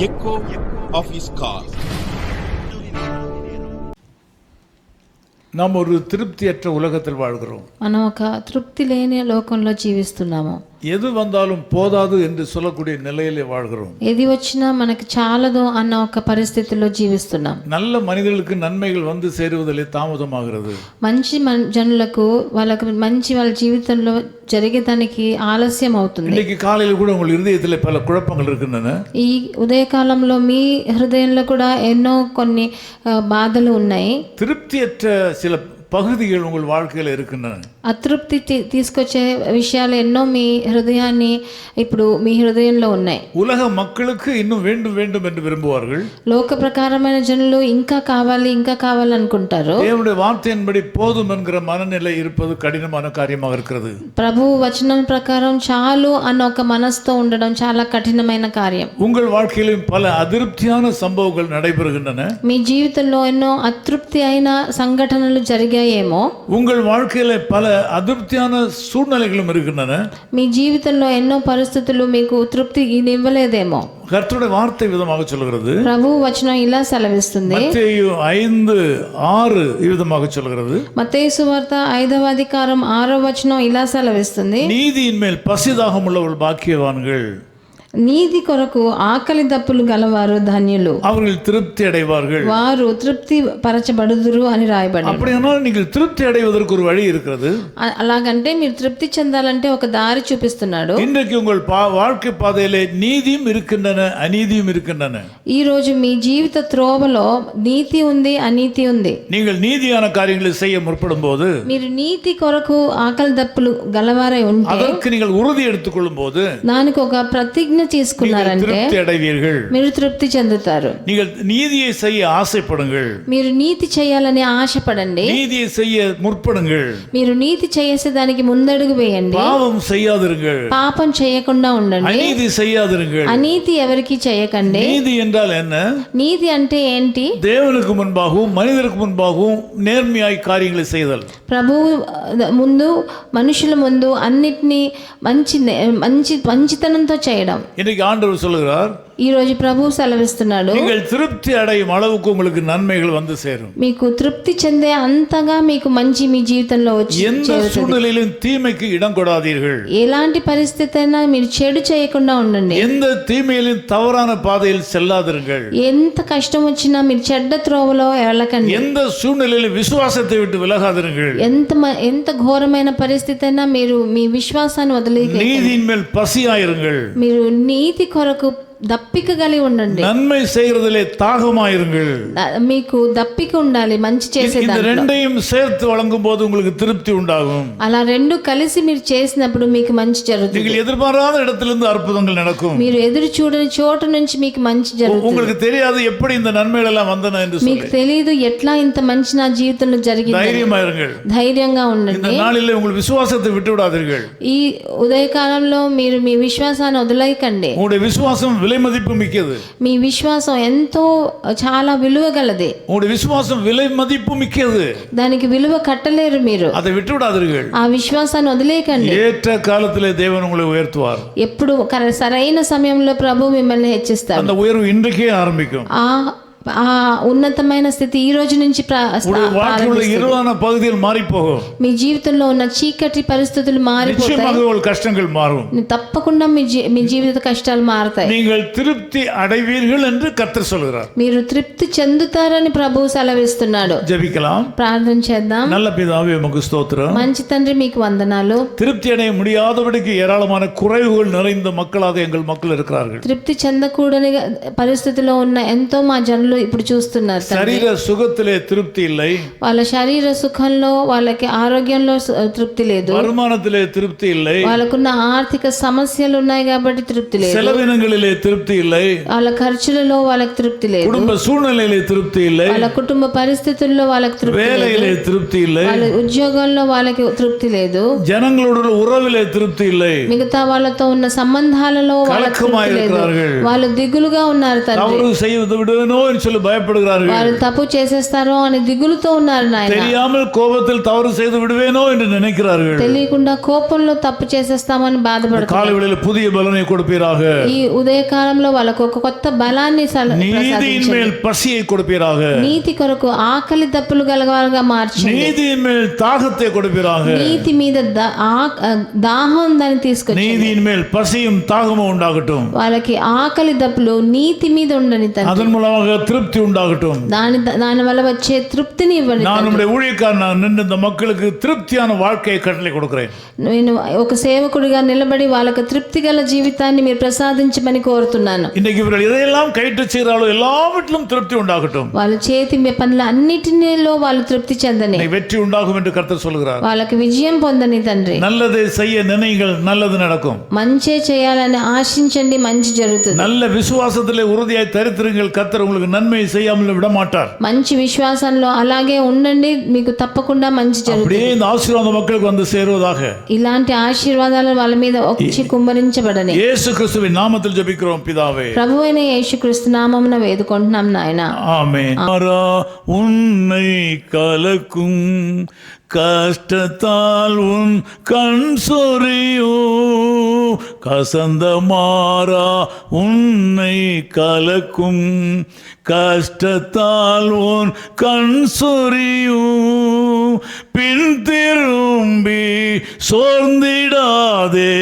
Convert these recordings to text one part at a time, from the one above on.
echo of his call. நாம் ஒரு திருப்தியற்ற உலகத்தில் வாழ்கிறோம் మనం ఒక తృప్తి లేని లోకంలో జీవిస్తున్నాము எது வந்தாலும் போதாது என்று சொல்லக்கூடிய நிலையிலே வாழ்கிறோம் ఏది వచ్చినా మనకి చాలదు అన్న ఒక పరిస్థితిలో జీవిస్తున్నాం நல்ல மனிதர்களுக்கு நன்மைகள் வந்து சேருவதிலே தாமதமாகிறது మంచి మన్- జనులకు వాళ్ళకు మంచి వాళ్ళ జీవితంలో జరిగేదానికి ఆలస్యం అవుతుంది இன்னைக்கு காலையில் கூட உங்கள் இருதயத்தில் பல குழப்பங்கள் இருக்கின்றன ఈ ఉదయకాలంలో మీ హృదయంలో కూడా ఎన్నో కొన్ని ఆ, బాధలు ఉన్నాయి திருப்தியற்ற சில பகுதிகள் உங்கள் வாழ்க்கையில் இருக்கின்றன అతృప్తి తీ- తీసుకొచ్చే విషయాలు ఎన్నో మీ హృదయాన్ని ఇప్పుడు మీ హృదయంలో ఉన్నాయి உலக மக்களுக்கு இன்னும் வேண்டும் வேண்டும் என்று விரும்புவார்கள் లోక ప్రకారమైన జనులు ఇంకా కావాలి ఇంకా కావాలనుకుంటారు தேவனுடைய வார்த்தையின்படி போதும் என்கிற மனநிலை இருப்பது கடினமான காரியமாக இருக்கிறது ప్రభు వచనం ప్రకారం చాలు అన్న ఒక మనసుతో ఉండడం చాలా కఠినమైన కార్యం உங்கள் வாழ்க்கையிலும் பல அதிருப்தியான சம்பவங்கள் நடைபெறுகின்றன మీ జీవితంలో ఎన్నో అతృప్తి అయిన సంఘటనలు జరిగాయేమో உங்கள் வாழ்க்கையில பல அதிருப்தியான சூழ்நிலைகளும் இருக்கின்றன మీ జీవితంలో ఎన్నో పరిస్థితులు మీకు తృప్తి ఇవ్వలేదేమో கர்த்தருடைய வார்த்தை விதமாக சொல்கிறது ప్రభు వచనం ఇలా సెలవిస్తుంది மத்தேயு ஐந்து ஆறு விதமாக சொல்கிறது మత్తయి వార్త ఐదవ అధికారం ఆరో వచనం ఇలా సెలవిస్తుంది நீதியின் மேல் பசிதாகம் உள்ளவர்கள் பாக்கியவான்கள் నీతి కొరకు ఆకలి దప్పులు గలవారు ధన్యులు அவர்கள் திருப்தி அடைவார்கள் వారు తృప్తి పరచబడుదురు అని రాయబడి அப்படியானால் நீங்கள் திருப்தி அடைவதற்கு ஒரு வழி இருக்கிறது అ- అలాగంటే మీరు తృప్తి చెందాలంటే ఒక దారి చూపిస్తున్నాడు இன்றைக்கு உங்கள் பா வாழ்க்கை பாதையிலே நீதியும் இருக்கின்றன அநீதியும் இருக்கின்றன ఈ రోజు మీ జీవిత త్రోవలో నీతి ఉంది అనీతి ఉంది நீங்கள் நீதியான காரியங்களை செய்ய முற்படும் போது మీరు నీతి కొరకు ఆకలి దప్పులు గలవారై ఉంటే அதற்கு நீங்கள் உறுதி எடுத்துக்கொள்ளும் போது దానికి ఒక ప్రతిజ్ఞ తీసుకున్నారంటే திருப்தி அடைவீர்கள் మీరు తృప్తి చెందుతారు நீங்கள் நீதியை செய்ய ஆசைப்படுங்கள் మీరు నీతి చేయాలని ఆశపడండి நீதியை செய்ய முற்படுங்கள் మీరు నీతి చేసే దానికి ముందడుగు వేయండి பாவம் செய்யாதிருங்கள் పాపం చేయకుండా ఉండండి அநீதி செய்யாதிருங்கள் అనీతి ఎవరికి చేయకండి நீதி என்றால் என்ன నీతి అంటే ఏంటి தேவனுக்கு முன்பாகவும் மனிதருக்கு முன்பாகவும் நேர்மையாய் காரியங்களை செய்தல் ప్రభువు ఆ, ముందు మనుషుల ముందు అన్నిటినీ మంచి మంచి మంచితనంతో చేయడం இன்றைக்கு ஆண்டவர் சொல்லுகிறார் ఈ రోజు ప్రభువు సెలవిస్తున్నాడు நீங்கள் திருப்தி அடையும் அளவுக்கு உங்களுக்கு நன்மைகள் வந்து சேரும் మీకు తృప్తి చెందే అంతగా మీకు మంచి మీ జీవితంలో వచ్చి எந்த சூழ்நிலையிலும் தீமைக்கு இடம் கொடாதீர்கள் ఎలాంటి పరిస్థితి అయినా మీరు చెడు చేయకుండా ఉండండి எந்த தீமையிலும் தவறான பாதையில் செல்லாதிருங்கள் ఎంత కష్టం వచ్చినా మీరు చెడ్డ త్రోవలో వెళ్ళకండి எந்த சூழ்நிலையிலும் விசுவாசத்தை விட்டு விலகாதிருங்கள் ఎంత మ- ఎంత ఘోరమైన పరిస్థితి అయినా మీరు మీ విశ్వాసాన్ని వదిలి நீதியின் மேல் பசியாயிருங்கள் మీరు నీతి కొరకు దప్పిక కలిగి ఉండండి நன்மை செய்கிறதிலே தாகமாயிருங்கள் ద- మీకు దప్పిక ఉండాలి మంచి இந்த చేసేదాన్ని ரெண்டையும் சேர்த்து வழங்கும் போது உங்களுக்கு திருப்தி உண்டாகும் అలా రెండు కలిసి మీరు చేసినప్పుడు మీకు మంచి జరుగుతుంది நீங்கள் எதிர்பாராத இடத்திலிருந்து அற்புதங்கள் நடக்கும் మీరు ఎదురు చూడని చోటు నుంచి మీకు మంచి జరుగుతుంది உங்களுக்கு தெரியாது எப்படி இந்த நன்மைகள் எல்லாம் வந்தன என்று మీకు சொல்லி తెలియదు ఎట్లా ఇంత మంచి నా జీవితంలో జరిగింది தைரியமாயிருங்கள் ధైర్యంగా இந்த ఉండండి நாளிலே உங்கள் விசுவாசத்தை விட்டு விடாதீர்கள் ఈ ఉదయకాలంలో మీరు మీ విశ్వాసాన్ని వదిలేయకండి உங்களுடைய விசுவாசம் விலை மதிப்பு மிக்கது మీ విశ్వాసం ఎంతో చాలా విలువ గలది உங்களுடைய விசுவாசம் விலை மதிப்பு மிக்கது దానికి విలువ కట్టలేరు మీరు அதை விட்டு விடாதீர்கள் ఆ విశ్వాసాన్ని వదిలేయకండి ஏற்ற காலத்திலே தேவன் உங்களை உயர்த்துவார் ఎప్పుడు కర- సరైన సమయంలో ప్రభు మిమ్మల్ని హెచ్చిస్తారు அந்த உயர்வு இன்றைக்கே ஆரம்பிக்கும் ఆ ఆ ఉన్నతమైన స్థితి ఈ రోజు నుంచి ప్రా- உங்களுடைய வாழ்க்கையில் உள்ள ప్రారంభిస్తుంది. இருளான பகுதியில் மாறி போகும் మీ జీవితంలో ఉన్న చీకటి పరిస్థితులు మారిపోతాయి நிச்சயமாக உங்கள் கஷ்டங்கள் மாறும் తప్పకుండా మీ జీ- మీ జీవిత కష్టాలు మారతాయి நீங்கள் திருப்தி அடைவீர்கள் என்று கர்த்தர் சொல்கிறார் మీరు తృప్తి చెందుతారని ప్రభువు సెలవిస్తున్నాడు ஜெபிக்கலாம் ప్రార్థన చేద్దాం நல்ல பிதாவே உமக்கு ஸ்தோத்திரம் మంచి తండ్రి మీకు వందనాలు திருப்தி அடைய முடியாதபடிக்கு ஏராளமான குறைவுகள் நிறைந்த மக்களாக எங்கள் மக்கள் இருக்கிறார்கள் తృప్తి చెందకూడని పరిస్థితిలో ఉన్న ఎంతో మా జనులు ఇప్పుడు చూస్తున్నారు తండ్రి. சரீர சுகத்திலே திருப்தி இல்லை వాళ్ళ శరీర సుఖంలో వాళ్ళకి ఆరోగ్యంలో సు- తృప్తి లేదు வருமானத்திலே திருப்தி இல்லை వాళ్ళకున్న ఆర్థిక సమస్యలు ఉన్నాయి కాబట్టి తృప్తి లేదు செலவினங்களிலே திருப்தி இல்லை వాళ్ళ ఖర్చులలో వాళ్ళకి తృప్తి లేదు குடும்ப சூழ்நிலையிலே திருப்தி இல்லை వాళ్ళ కుటుంబ పరిస్థితుల్లో వాళ్ళకి తృప్తి లేదు வேலையிலே திருப்தி இல்லை వాళ్ళ ఉద్యోగంలో వాళ్ళకి తృప్తి లేదు ஜனங்களோட உறவிலே திருப்தி இல்லை మిగతా వాళ్ళతో ఉన్న సంబంధాలలో వాళ్ళకి తృప్తి లేదు கலக்கமாயிருக்கிறார்கள் వాళ్ళు దిగులుగా ఉన్నారు తండ్రి தவறு செய்வது விடுவேனோ என்று சொல்லி பயப்படுகிறார்கள் వారు తప్పు చేసేస్తారో అని దిగులుతో ఉన్నారు నాయన தெரியாமல் கோபத்தில் தவறு செய்து விடுவேனோ என்று நினைக்கிறார்கள் తెలియకుండా కోపంలో తప్పు చేసేస్తామని బాధపడుతున్నారు காலை வேளையில் புதிய பலனை கொடுப்பீராக ఈ ఉదయ కాలంలో వాళ్ళకు ఒక కొత్త బలాన్ని సల- நீதியின் ప్రసాదించండి. மேல் பசியை கொடுப்பீராக నీతి కొరకు ఆకలి దప్పులు గలవారుగా మార్చండి நீதியின் மேல் தாகத்தை கொடுப்பீராக నీతి మీద దా- ఆ- దాహం దాన్ని తీసుకొచ్చి நீதியின் மேல் பசியும் தாகமும் உண்டாகட்டும் వాళ్ళకి ఆకలి దప్పులు నీతి మీద ఉండని తండ్రి அதன் மூலமாக திருப்தி உண்டாகட்டும் దాని దాని వల్ల వచ్చే తృప్తిని ఇవ్వండి நான் நம்முடைய ஊழியக்காரன் நின்று இந்த மக்களுக்கு திருப்தியான வாழ்க்கையை கட்டளை கொடுக்கிறேன் నేను ఒక సేవకుడిగా నిలబడి వాళ్ళకు తృప్తి గల జీవితాన్ని మీరు ప్రసాదించమని కోరుతున్నాను இன்னைக்கு இவர்கள் எதையெல்லாம் கைட்டு செய்கிறாளோ எல்லாவற்றிலும் திருப்தி உண்டாகட்டும் వాళ్ళ చేతి పనుల అన్నిటిలో వాళ్ళు తృప్తి చెందని இன்னைக்கு வெற்றி உண்டாகும் என்று கர்த்தர் சொல்கிறார் వాళ్ళకి విజయం పొందని తండ్రి நல்லதை செய்ய நினைங்கள் நல்லது நடக்கும் మంచే చేయాలని ఆశించండి మంచి జరుగుతుంది நல்ல விசுவாசத்திலே உறுதியாய் தரித்திருங்கள் கர்த்தர் உங்களுக்கு நன்மை செய்யாமல் விட மாட்டார் మంచి విశ్వాసంలో అలాగే ఉండండి మీకు తప్పకుండా మంచి జరుగుతుంది அப்படியே இந்த ஆசீர்வாத மக்களுக்கு வந்து சேருவதாக ఇలాంటి ఆశీర్వాదాలు వాళ్ళ మీద వచ్చి కుమ్మరించబడని இயேசு கிறிஸ்துவின் நாமத்தில் ஜெபிக்கிறோம் பிதாவே ప్రభు అయిన యేసుక్రీస్తు నామమున వేడుకుంటున్నాం నాయన ஆமென் மாறா உன்னை கலக்கும் கஷ்டத்தால் உன் கண் சொறியோ கசந்த மாறா உன்னை கலக்கும் கஷ்டத்தால் உன் கண் சொறியோ பின் திரும்பி சோர்ந்திடாதே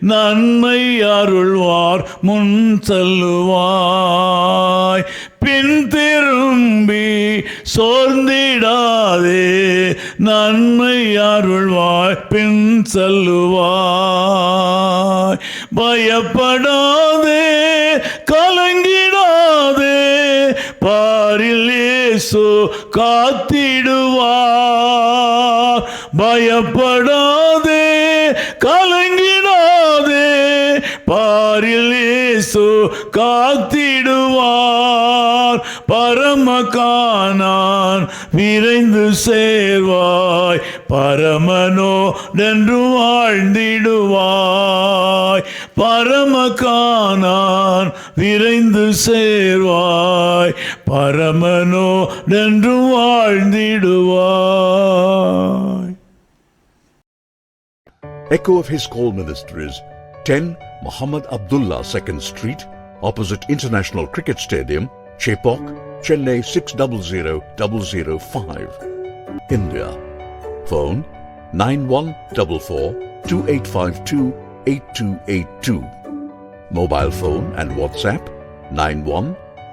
நன்மை அருள்வார் முன் செல்லுவாய். பின் திரும்பி சோர்ந்திடாதே நன்மை அருள்வாய் பின் செல்லுவாய். பயப்படா காத்திடுவார். பயப்படாதே கலங்கிடாதே பாரில் இயேசு காத்திடுவார். பரமகானான் விரைந்து சேர்வாய். பரமனோ நன்று வாழ்ந்திடுவாய். பரமகானான் விரைந்து சேர்வாய். பரமனோ நன்று வாழ்ந்திடுவாய் Echo of His Call Ministries, 10 Muhammad Abdullah 2nd Street, opposite International Cricket Stadium, Chepok, Chennai 600005. India. Phone 9144-2852-8282. Mobile phone and WhatsApp 91